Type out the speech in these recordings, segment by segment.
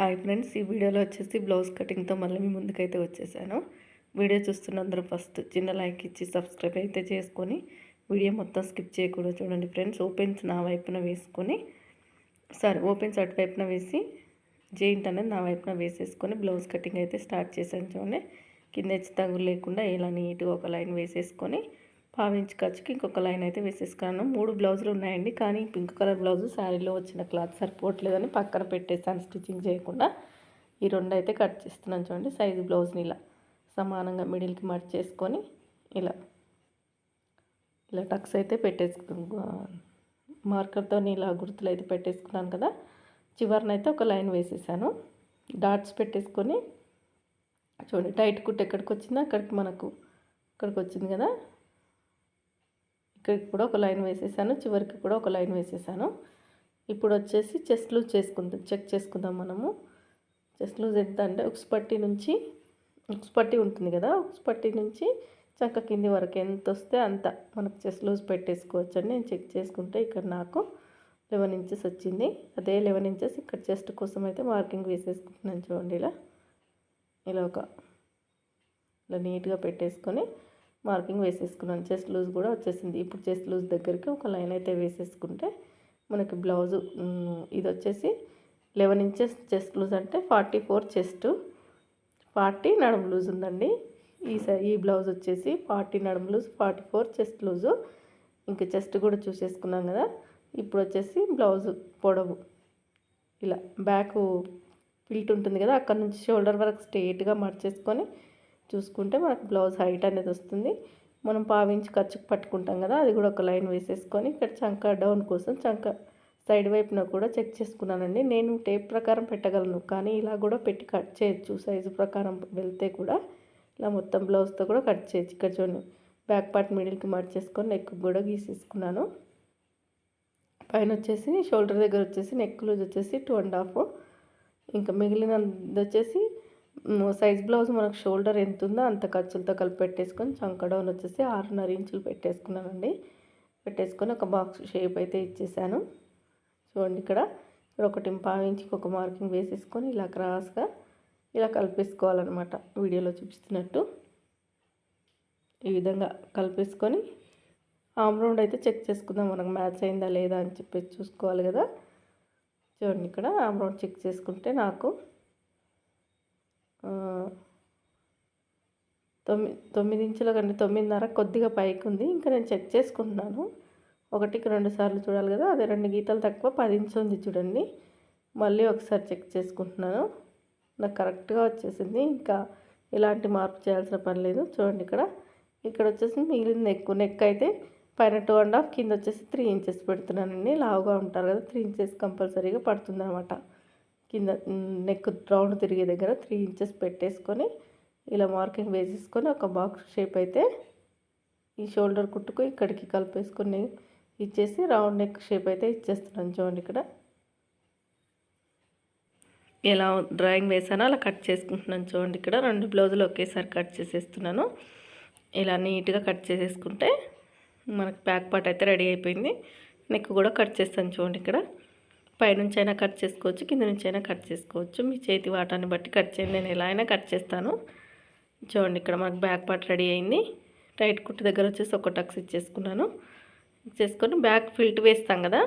Hi friends ఈ వీడియోలో వచ్చేసి బ్లౌజ్ కటింగ్తో మళ్ళీ మీ ముందుకైతే వచ్చేసాను. వీడియో చూస్తున్నందరూ ఫస్ట్ చిన్న లైక్ ఇచ్చి సబ్స్క్రైబ్ అయితే చేసుకొని వీడియో మొత్తం స్కిప్ చేయకూడదు చూడండి ఫ్రెండ్స్. ఓపెన్స్ నా వైపున వేసుకొని సారీ ఓపెన్స్ అటు వైపున వేసి జెయింట్ అనేది నా వైపున వేసేసుకొని బ్లౌజ్ కటింగ్ అయితే స్టార్ట్ చేశాను చూడండి. కింద హెచ్చు తగులు లేకుండా ఇలా నీట్గా ఒక లైన్ వేసేసుకొని పావించి ఖర్చుకి ఇంకొక లైన్ అయితే వేసేసుకున్నాను. మూడు బ్లౌజులు ఉన్నాయండి. కానీ పింక్ కలర్ బ్లౌజు శారీలో వచ్చిన క్లాత్ సరిపోవట్లేదని పక్కన పెట్టేసాను స్టిచ్చింగ్ చేయకుండా. ఈ రెండు అయితే కట్ చేస్తున్నాను చూడండి. సైజు బ్లౌజ్ని ఇలా సమానంగా మిడిల్కి మట్ చేసుకొని ఇలా ఇలా టక్స్ అయితే పెట్టేసుకు మార్కర్తో ఇలా గుర్తులు అయితే పెట్టేసుకున్నాను కదా. చివరినైతే ఒక లైన్ వేసేసాను. డాట్స్ పెట్టేసుకొని చూడండి టైట్ కుట్ ఎక్కడికి వచ్చిందో అక్కడికి మనకు ఇక్కడికి వచ్చింది కదా. ఇక్కడికి కూడా ఒక లైన్ వేసేసాను చివరికి కూడా ఒక లైన్ వేసేసాను. ఇప్పుడు వచ్చేసి చెస్ట్ లూజ్ చేసుకుందాం చెక్ చేసుకుందాం మనము. చెస్ట్ లూజ్ ఎంత అంటే ఉక్స్ పట్టి నుంచి ఉక్స్ పట్టి ఉంటుంది కదా ఉక్స్ పట్టి నుంచి చక్క కింది వరకు ఎంత వస్తే అంత మనకు చెస్ట్ లూజ్ పెట్టేసుకోవచ్చు అని నేను చెక్ చేసుకుంటే ఇక్కడ నాకు లెవెన్ ఇంచెస్ వచ్చింది. అదే లెవెన్ ఇంచెస్ ఇక్కడ చెస్ట్ కోసం అయితే మార్కింగ్ వేసేసుకుంటున్నాను చూడండి ఇలా. ఇలా ఒక ఇలా నీట్గా పెట్టేసుకొని మార్కింగ్ వేసేసుకున్నాను. చెస్ట్ లూజ్ కూడా వచ్చేసింది. ఇప్పుడు చెస్ట్ లూజ్ దగ్గరికి ఒక లైన్ అయితే వేసేసుకుంటే మనకి బ్లౌజు ఇది వచ్చేసి లెవెన్ ఇంచెస్ చెస్ట్ లూజ్ అంటే ఫార్టీ ఫోర్ చెస్ట్. ఫార్టీ నడుము లూజ్ ఉందండి. ఈ ఈ బ్లౌజ్ వచ్చేసి ఫార్టీ నడుము loose forty four chest loose. ఇంకా చెస్ట్ కూడా చూసేసుకున్నాం కదా. ఇప్పుడు వచ్చేసి బ్లౌజు పొడవు. ఇలా బ్యాక్ ఫిల్ట్ ఉంటుంది కదా అక్కడ నుంచి షోల్డర్ వరకు స్ట్రేట్గా మార్చేసుకొని చూసుకుంటే మనకు బ్లౌజ్ హైట్ అనేది వస్తుంది. మనం పావించి ఖర్చుకు పట్టుకుంటాం కదా అది కూడా ఒక లైన్ వేసేసుకొని ఇక్కడ చంక డౌన్ కోసం చంక సైడ్ వైపున కూడా చెక్ చేసుకున్నానండి. నేను టేప్ ప్రకారం పెట్టగలను కానీ ఇలా కూడా పెట్టి కట్ చేయొచ్చు. సైజు ప్రకారం వెళ్తే కూడా ఇలా మొత్తం బ్లౌజ్తో కూడా కట్ చేయొచ్చు. ఇక్కడ చూడండి బ్యాక్ పార్ట్ మిడిల్కి మార్చేసుకొని నెక్ కూడా గీసేసుకున్నాను. పైన వచ్చేసి షోల్డర్ దగ్గర వచ్చేసి నెక్ లూజ్ వచ్చేసి టూ అండ్ హాఫ్ ఇంకా మిగిలినది వచ్చేసి సైజ్ బ్లౌజ్ మనకు షోల్డర్ ఎంత ఉందో అంత ఖర్చులతో కలిపి పెట్టేసుకొని చంక డౌన్ వచ్చేసి ఆరున్నర ఇంచులు పెట్టేసుకున్నానండి. పెట్టేసుకొని ఒక బాక్స్ షేప్ అయితే ఇచ్చేసాను. చూడండి ఇక్కడ. ఇక్కడ ఒకటి పావించికి ఒక మార్కింగ్ వేసేసుకొని ఇలా క్రాస్గా ఇలా కలిపేసుకోవాలన్నమాట. వీడియోలో చూపిస్తున్నట్టు. ఈ విధంగా కలిపేసుకొని ఆమ్ రౌండ్ అయితే చెక్ చేసుకుందాం. మనకు మ్యాచ్ అయిందా లేదా అని చెప్పేసి చూసుకోవాలి కదా. చూడండి ఇక్కడ ఆమ్ రౌండ్ చెక్ చేసుకుంటే నాకు తొమ్మిది తొమ్మిది ఇంచుల కంటే తొమ్మిదిన్నర కొద్దిగా పైకి ఉంది ఇంకా నేను చెక్ చేసుకుంటున్నాను. ఒకటికి రెండు సార్లు చూడాలి కదా. అదే రెండు గీతలు తక్కువ పది ఇంచు ఉంది చూడండి. మళ్ళీ ఒకసారి చెక్ చేసుకుంటున్నాను. నాకు కరెక్ట్గా వచ్చేసింది. ఇంకా ఇలాంటి మార్పు చేయాల్సిన పని లేదు. చూడండి ఇక్కడ. ఇక్కడ వచ్చేసి మిగిలిన నెక్ నెక్ అయితే పైన టూ అండ్ హాఫ్ కింద వచ్చేసి త్రీ ఇంచెస్ పెడుతున్నానండి. లావుగా ఉంటారు కదా త్రీ ఇంచెస్ కంపల్సరీగా పడుతుంది అనమాట కింద నెక్ రౌండ్ తిరిగే దగ్గర త్రీ ఇంచెస్ పెట్టేసుకొని ఇలా మార్కింగ్ వేసేసుకొని ఒక బాక్స్ షేప్ అయితే ఈ షోల్డర్ కుట్టుకు ఇక్కడికి కలిపేసుకొని ఇచ్చేసి రౌండ్ నెక్ షేప్ అయితే ఇచ్చేస్తున్నాను చూడండి ఇక్కడ. ఎలా డ్రాయింగ్ వేసానో అలా కట్ చేసుకుంటున్నాను చూడండి ఇక్కడ. రెండు బ్లౌజులు ఒకేసారి కట్ చేసేస్తున్నాను. ఇలా నీట్గా కట్ చేసేసుకుంటే మనకు ప్యాక్ పార్ట్ అయితే రెడీ అయిపోయింది. నెక్ కూడా కట్ చేస్తాను చూడండి ఇక్కడ. పైనుంచి అయినా కట్ చేసుకోవచ్చు కింద నుంచి అయినా కట్ చేసుకోవచ్చు. మీ చేతి వాటాన్ని బట్టి కట్ చేయండి నేను ఎలా అయినా కట్ చేస్తాను. చూడండి ఇక్కడ మనకు బ్యాక్ పార్ట్ రెడీ అయింది. టైట్ కుట్టు దగ్గర వచ్చేసి ఒక టక్స్ ఇచ్చేసుకున్నాను. ఇచ్చేసుకొని బ్యాక్ ఫిల్ట్ వేస్తాం కదా.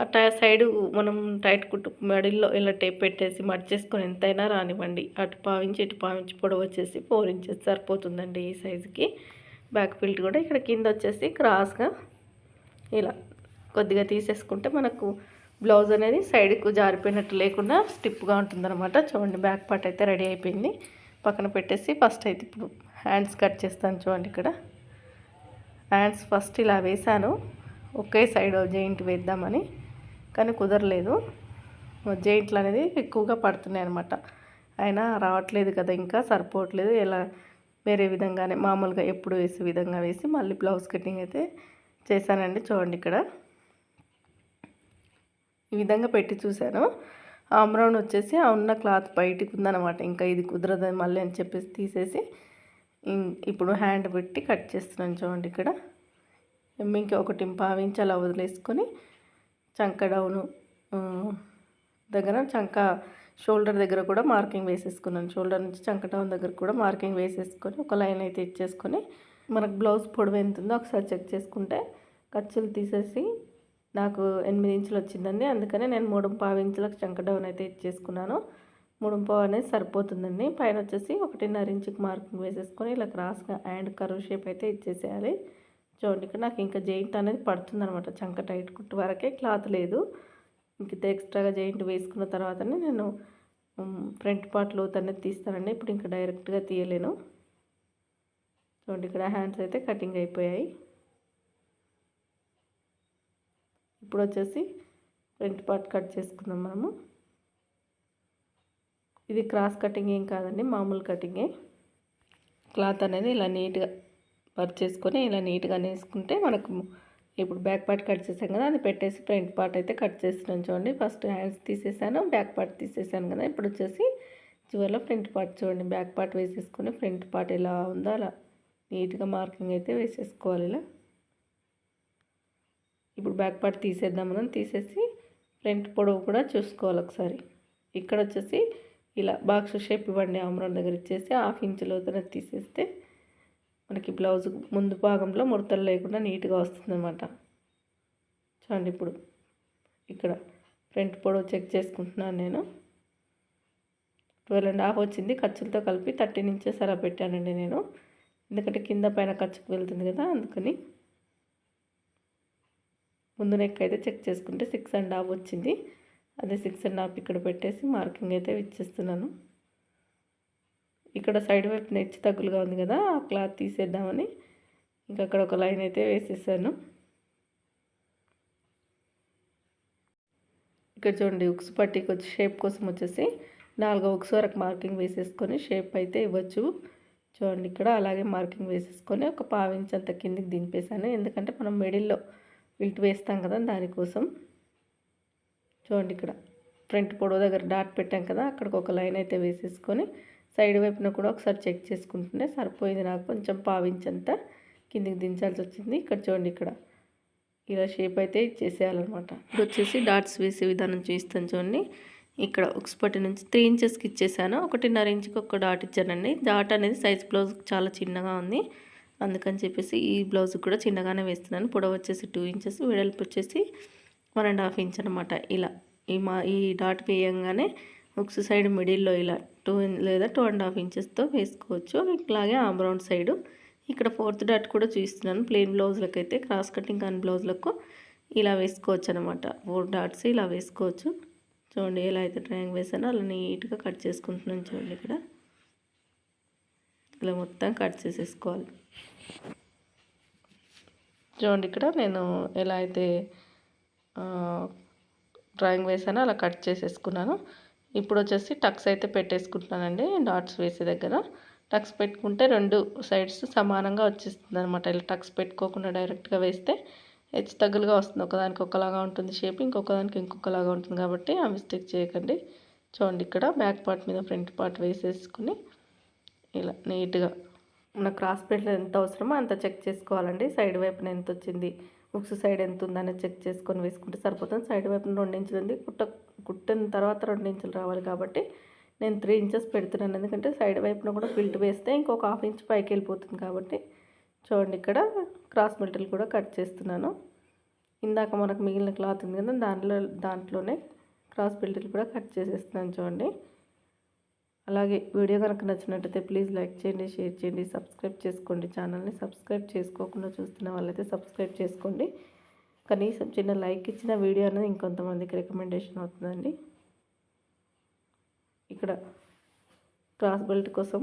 ఆ టై సైడు మనం టైట్ కుట్టు మడిల్లో ఇలా టేప్ పెట్టేసి మడిచేసుకొని ఎంతైనా రానివ్వండి. అటు పావించి ఇటు పావించి పొడవు వచ్చేసి ఫోర్ ఇంచెస్ సరిపోతుందండి ఈ సైజుకి. బ్యాక్ ఫిల్ట్ కూడా ఇక్కడ కింద వచ్చేసి క్రాస్గా ఇలా కొద్దిగా తీసేసుకుంటే మనకు బ్లౌజ్ అనేది సైడ్కు జారిపోయినట్టు లేకుండా స్టిప్గా ఉంటుందన్నమాట. చూడండి బ్యాక్ పార్ట్ అయితే రెడీ అయిపోయింది. పక్కన పెట్టేసి ఫస్ట్ అయితే ఇప్పుడు హ్యాండ్స్ కట్ చేస్తాను చూడండి ఇక్కడ. హ్యాండ్స్ ఫస్ట్ ఇలా వేసాను ఒకే సైడ్ జెయింట్ వేద్దామని కానీ కుదరలేదు. జెయింట్లు అనేది ఎక్కువగా పడుతున్నాయి అనమాట అయినా రావట్లేదు కదా ఇంకా సరిపోవట్లేదు. ఎలా వేరే విధంగానే మామూలుగా ఎప్పుడు వేసే విధంగా వేసి మళ్ళీ బ్లౌజ్ కటింగ్ అయితే చేశానండి చూడండి ఇక్కడ. ఈ విధంగా పెట్టి చూశాను. ఆమ్రౌండ్ వచ్చేసి ఆ ఉన్న క్లాత్ బయటికి ఉందన్నమాట. ఇంకా ఇది కుదరదు మళ్ళీ అని చెప్పేసి తీసేసి ఇప్పుడు హ్యాండ్ పెట్టి కట్ చేస్తున్నాను చూడండి ఇక్కడ. ఇంక ఒకటి పావించి అలా వదిలేసుకొని చంక డౌను దగ్గర చంక షోల్డర్ దగ్గర కూడా మార్కింగ్ వేసేసుకున్నాను. షోల్డర్ నుంచి చంకటం దగ్గర కూడా మార్కింగ్ వేసేసుకొని ఒక లైన్ అయితే ఇచ్చేసుకొని మనకు బ్లౌజ్ పొడవు ఎంత ఉందో ఒకసారి చెక్ చేసుకుంటే ఖర్చులు తీసేసి నాకు ఎనిమిది ఇంచులు వచ్చిందండి. అందుకనే నేను మూడు పావు ఇంచులకు చంకడౌన్ అయితే ఇచ్చేసుకున్నాను. మూడు పావు అనేది సరిపోతుందండి. పైన వచ్చేసి ఒకటిన్నర ఇంచుకి మార్కింగ్ వేసేసుకొని ఇలా క్రాస్గా అండ్ కరువు షేప్ అయితే ఇచ్చేసేయాలి. చూడండి ఇక్కడ నాకు ఇంకా జెయింట్ అనేది పడుతుందనమాట చంక టైట్ కుట్టు వరకే క్లాత్ లేదు. ఇంక ఎక్స్ట్రాగా జెయింట్ వేసుకున్న తర్వాతనే నేను ఫ్రంట్ పార్ట్ లోత్ అనేది తీస్తానండి. ఇప్పుడు ఇంకా డైరెక్ట్గా తీయలేను. చూడండి ఇక్కడ హ్యాండ్స్ అయితే కటింగ్ అయిపోయాయి. ఇప్పుడు వచ్చేసి ఫ్రంట్ పార్ట్ కట్ చేసుకుందాం మనము. ఇది క్రాస్ కటింగ్ ఏం కాదండి మామూలు కటింగే. క్లాత్ అనేది ఇలా నీట్గా వర్క్ చేసుకొని ఇలా నీట్గా వేసుకుంటే మనకు ఇప్పుడు బ్యాక్ పార్ట్ కట్ చేసాం కదా అది పెట్టేసి ఫ్రంట్ పార్ట్ అయితే కట్ చేస్తున్నాం చూడండి. ఫస్ట్ హ్యాండ్స్ తీసేసాను బ్యాక్ పార్ట్ తీసేసాను కదా ఇప్పుడు వచ్చేసి చివరిలో ఫ్రంట్ పార్ట్ చూడండి. బ్యాక్ పార్ట్ వేసేసుకొని ఫ్రంట్ పార్ట్ ఎలా ఉందో అలా నీట్గా మార్కింగ్ అయితే వేసేసుకోవాలి ఇలా. ఇప్పుడు బ్యాక్ పార్ట్ తీసేద్దాం మనం తీసేసి ఫ్రంట్ పొడవు కూడా చూసుకోవాలి ఒకసారి. ఇక్కడ వచ్చేసి ఇలా బాక్స్ షేప్ ఇవ్వండి ఆమ్రాన్ దగ్గర ఇచ్చేసి హాఫ్ ఇంచ్ లోతున తీసేస్తే మనకి బ్లౌజ్ ముందు భాగంలో ముడతలు లేకుండా నీట్గా వస్తుంది అనమాట చూడండి ఇప్పుడు ఇక్కడ ఫ్రంట్ పొడవు చెక్ చేసుకుంటున్నాను నేను. ట్వెల్వ్ అండ్ హాఫ్ వచ్చింది ఖర్చులతో కలిపి థర్టీన్ ఇంచెస్ అలా పెట్టానండి నేను. ఎందుకంటే కింద పైన ఖర్చుకు వెళ్తుంది కదా అందుకని ముందు నెక్ అయితే చెక్ చేసుకుంటే సిక్స్ అండ్ హాఫ్ వచ్చింది. అదే సిక్స్ అండ్ హాఫ్ ఇక్కడ పెట్టేసి మార్కింగ్ అయితే ఇచ్చేస్తున్నాను. ఇక్కడ సైడ్ వైపు నెచ్చి తగ్గులుగా ఉంది కదా ఆ క్లాత్ తీసేద్దామని. ఇంకా అక్కడ ఒక లైన్ అయితే వేసేసాను. ఇక్కడ చూడండి ఉక్స్ పట్టీకి వచ్చి షేప్ కోసం వచ్చేసి నాలుగో ఉక్స్ వరకు మార్కింగ్ వేసేసుకొని షేప్ అయితే ఇవ్వచ్చు. చూడండి ఇక్కడ అలాగే మార్కింగ్ వేసేసుకొని ఒక పావించి అంత కిందికి దింపేసాను ఎందుకంటే మనం మిడిల్లో విల్ట్ వేస్తాం కదా దానికోసం చూడండి ఇక్కడ ఫ్రంట్ పొడవు దగ్గర డాట్ పెట్టాం కదా అక్కడికి ఒక లైన్ అయితే వేసేసుకొని సైడ్ వైపున కూడా ఒకసారి చెక్ చేసుకుంటుంటే సరిపోయింది నాకు కొంచెం పావించంత కిందికి దించాల్సి వచ్చింది. ఇక్కడ చూడండి ఇక్కడ ఇలా షేప్ అయితే ఇచ్చేసేయాలన్నమాట. ఇప్పుడు వచ్చేసి డాట్స్ వేసే విధానం చూస్తాను చూడండి. ఇక్కడ ఒకటి నుంచి త్రీ ఇంచెస్కి ఇచ్చేసాను. ఒకటిన్నర ఇంచుకి ఒక డాట్ ఇచ్చానండి. డాట్ అనేది సైజ్ బ్లౌజ్ చాలా చిన్నగా ఉంది. అందుకని చెప్పేసి ఈ బ్లౌజ్ కూడా చిన్నగానే వేస్తున్నాను. పొడవు వచ్చేసి టూ ఇంచెస్ వెడల్పు వచ్చేసి వన్ అండ్ హాఫ్ ఇంచ్ అనమాట ఇలా ఈ మా ఈ డాట్ వేయంగానే ఒక సైడ్ మిడిల్లో ఇలా టూ లేదా టూ అండ్ హాఫ్ ఇంచెస్తో వేసుకోవచ్చు. ఇట్లాగే ఆ బ్రౌన్ సైడు ఇక్కడ ఫోర్త్ డాట్ కూడా చూస్తున్నాను ప్లెయిన్ బ్లౌజ్లకు అయితే క్రాస్ కటింగ్ కాని బ్లౌజ్లకు ఇలా వేసుకోవచ్చు అనమాట ఫోర్ డాట్స్ ఇలా వేసుకోవచ్చు. చూడండి ఎలా అయితే డ్రాయింగ్ వేసానో అలా నీట్గా కట్ చేసుకుంటున్నాను చూడండి ఇక్కడ. ఇలా మొత్తం కట్ చేసేసుకోవాలి. చూడండి ఇక్కడ నేను ఎలా అయితే డ్రాయింగ్ వేసానో అలా కట్ చేసేసుకున్నాను. ఇప్పుడు వచ్చేసి టక్స్ అయితే పెట్టేసుకుంటున్నానండి డాట్స్ వేసే దగ్గర. టక్స్ పెట్టుకుంటే రెండు సైడ్స్ సమానంగా వచ్చేస్తుంది అనమాట ఇలా టక్స్ పెట్టుకోకుండా డైరెక్ట్గా వేస్తే హెచ్చు తగ్గులుగా వస్తుంది. ఒకదానికి ఒకలాగా ఉంటుంది షేప్ ఇంకొకదానికి ఇంకొకలాగా ఉంటుంది కాబట్టి ఆ మిస్టేక్ చేయకండి. చూడండి ఇక్కడ బ్యాక్ పార్ట్ మీద ఫ్రంట్ పార్ట్ వేసేసుకుని ఇలా నీట్గా. మన క్రాస్ పెట్లు ఎంత అవసరమో అంత చెక్ చేసుకోవాలండి. సైడ్ వైపున ఎంత వచ్చింది ఉక్స్ సైడ్ ఎంత ఉందని చెక్ చేసుకొని వేసుకుంటే సరిపోతుంది. సైడ్ వైపున రెండు ఇంచులు ఉంది. కుట్ట కుట్టిన తర్వాత రెండు ఇంచులు రావాలి కాబట్టి నేను త్రీ ఇంచెస్ పెడుతున్నాను. ఎందుకంటే సైడ్ వైపున కూడా ఫిల్ట్ వేస్తే ఇంకొక హాఫ్ ఇంచ్ పైకి వెళ్ళిపోతుంది కాబట్టి చూడండి ఇక్కడ క్రాస్ బెల్ట్లు కూడా కట్ చేస్తున్నాను. ఇందాక మనకు మిగిలిన క్లాత్ ఉంది కదా దాంట్లో దాంట్లోనే క్రాస్ బెల్ట్లు కూడా కట్ చేసేస్తున్నాను చూడండి. అలాగే వీడియో కనుక నచ్చినట్టయితే ప్లీజ్ లైక్ చేయండి షేర్ చేయండి సబ్స్క్రైబ్ చేసుకోండి. ఛానల్ని సబ్స్క్రైబ్ చేసుకోకుండా చూస్తున్న వాళ్ళైతే సబ్స్క్రైబ్ చేసుకోండి. కనీసం చిన్న లైక్ ఇచ్చిన వీడియో అనేది ఇంకొంతమందికి రికమెండేషన్ అవుతుందండి. ఇక్కడ క్రాస్ బెల్ట్ కోసం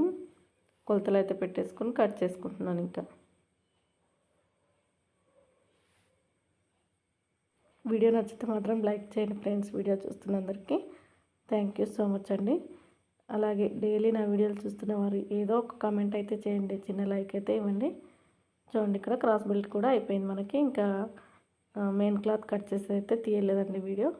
కొలతలు అయితే పెట్టేసుకొని కట్ చేసుకుంటున్నాను ఇంకా. వీడియో నచ్చితే మాత్రం లైక్ చేయండి ఫ్రెండ్స్ వీడియో చూస్తున్నందరికీ. థ్యాంక్ యూ సో మచ్ అండి. అలాగే డైలీ నా వీడియోలు చూస్తున్న వారు ఏదో ఒక కామెంట్ అయితే చేయండి. చిన్న లైక్ అయితే ఇవ్వండి. చూడండి ఇక్కడ క్రాస్ బెల్ట్ కూడా అయిపోయింది మనకి. ఇంకా మెయిన్ క్లాత్ కట్ చేసి అయితే తీయలేదండి వీడియో.